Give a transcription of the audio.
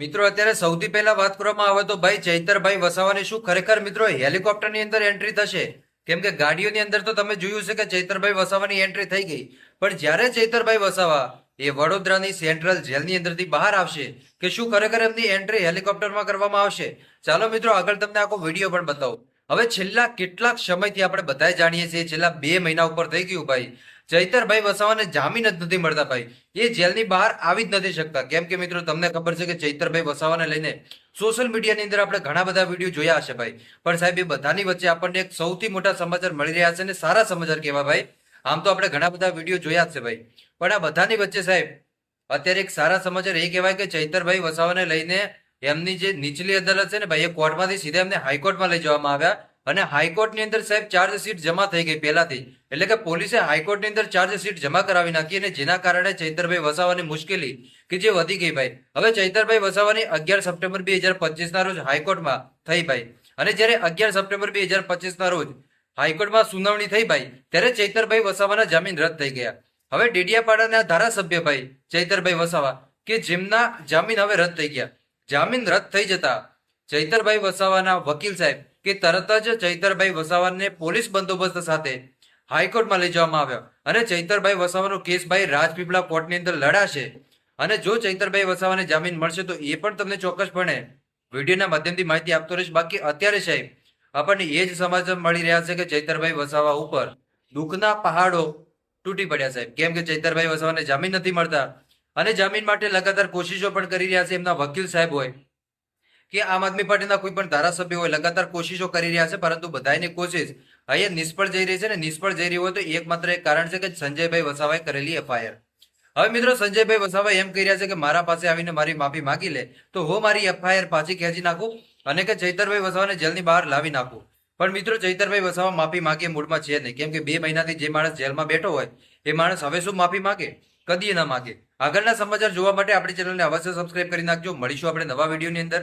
મિત્રો, અત્યારે સૌથી પહેલા વાત કરવામાં આવે તો ભાઈ ચૈતરભાઈ વસાવાની શું ખરેખર? મિત્રો, હેલિકોપ્ટરની અંદર એન્ટ્રી થશે. કેમ કે ગાડીઓની અંદર તો તમે જોયું છે કે ચૈતરભાઈ વસાવાની એન્ટ્રી થઈ ગઈ. પણ જ્યારે ચૈતરભાઈ વસાવા એ વડોદરાની સેન્ટ્રલ જેલની અંદરથી બહાર આવશે કે શું ખરેખર એમની એન્ટ્રી હેલિકોપ્ટરમાં કરવામાં આવશે? ચાલો મિત્રો, આગળ તમને આખો વીડિયો પણ બતાવું. હવે છેલ્લા કેટલાક સમયથી આપણે બધા જાણીએ છીએ, છેલ્લા બે મહિના ઉપર થઈ ગયું ભાઈ. ચૈતરભાઈ વસાવાને જામીન જ નથી મળતા ભાઈ. એ જેલની બહાર આવી જ નથી શકતા. કેમ કે મિત્રો, તમને ખબર છે કે ચૈતરભાઈ વસાવાને લઈને સોશિયલ મીડિયાની અંદર આપણે ઘણા બધા વીડિયો જોયા હશે ભાઈ. પણ સાહેબ, એ બધાની વચ્ચે આપણને એક સૌથી મોટા સમાચાર મળી રહ્યા છે અને સારા સમાચાર કહેવા ભાઈ. આમ તો આપણે ઘણા બધા વીડિયો જોયા છે ભાઈ. પણ આ બધાની વચ્ચે સાહેબ, અત્યારે એક સારા સમાચાર એ કહેવાય કે ચૈતરભાઈ વસાવાને લઈને એમની જે નીચલી અદાલત છે ને ભાઈ, એ કોર્ટમાંથી સીધા એમને હાઈકોર્ટમાં લઈ જવામાં આવ્યા. અને હાઈકોર્ટની અંદર સાહેબ ચાર્જ શીટ જમા થઈ ગઈ પહેલાથી. એટલે કે પોલીસે હાઈકોર્ટની અંદર ચાર્જ શીટ જમા કરાવી નાખી અને જેના કારણે ચૈતરભાઈ વસાવાની મુશ્કેલી કે જે વધી ગઈ ભાઈ. હવે ચૈતરભાઈ વસાવાની અગિયાર સપ્ટેમ્બર બે હજાર પચીસના રોજ હાઈકોર્ટમાં થઈ ભાઈ. અને જ્યારે અગિયાર સપ્ટેમ્બર બે હજાર પચીસના રોજ હાઈકોર્ટમાં સુનાવણી થઈ ભાઈ, ત્યારે ચૈતરભાઈ વસાવાના જામીન રદ થઈ ગયા. હવે ડેડિયાપાડાના ધારાસભ્ય ભાઈ ચૈતરભાઈ વસાવા કે જેમના જામીન હવે રદ થઈ ગયા. જામીન રદ થઈ જતા ચૈતરભાઈ વસાવાના વકીલ સાહેબ કે તરત જ ચૈતરભાઈ વસાવાને પોલીસ બંદોબસ્ત સાથે હાઈકોર્ટમાં લઈ જવામાં આવ્યા. અને ચૈતરભાઈ વસાવાનો કેસ ભાઈ રાજપીપળા કોર્ટની અંદર લડાશે. અને જો ચૈતરભાઈ વસાવાને જામીન મળશે તો એ પણ તમને ચોક્કસપણે વિડીયોના માધ્યમથી માહિતી આપતો રહીશ. બાકી અત્યારે સાહેબ, આપણને એ જ સમાચાર મળી રહ્યા છે કે ચૈતરભાઈ વસાવા ઉપર દુઃખના પહાડો તૂટી પડ્યા સાહેબ. કેમ કે ચૈતરભાઈ વસાવાને જામીન નથી મળતા. અને જામીન માટે લગાતાર કોશિશો પણ કરી રહ્યા છે એમના વકીલ સાહેબ હોય. કે આમ આદમી પાર્ટીના કોઈ પણ ધારાસભ્ય હોય, લગાતાર કોશિશો કરી રહ્યા છે, પરંતુ બધાની કોશિશ. અહીંયા નિષ્ફળ જઈ રહી છે ને નિષ્ફળ જઈ રહી હોય તો એકમાત્ર એક કારણ છે કે સંજયભાઈ વસાવાએ કરેલી એફઆઈઆર. હવે મિત્રો, સંજયભાઈ વસાવા એમ કહી રહ્યા છે કે મારા પાસે આવીને મારી માફી માગી લે, તો હું મારી એફઆઈઆર પાછી ખેંચી નાખું અને કે ચૈતરભાઈ વસાવાને જેલની બહાર લાવી નાખું. પણ મિત્રો, ચૈતરભાઈ વસાવા માફી માગે મૂળમાં છે નહીં. કેમ કે બે મહિનાથી જે માણસ જેલમાં બેઠો હોય, એ માણસ હવે શું માફી માગે? કદી ના માગે. આગળના સમાચાર જોવા માટે આપણી ચેનલને અવશ્ય સબસ્ક્રાઇબ કરી નાખજો. મળીશું આપણે નવા વિડીયોની અંદર.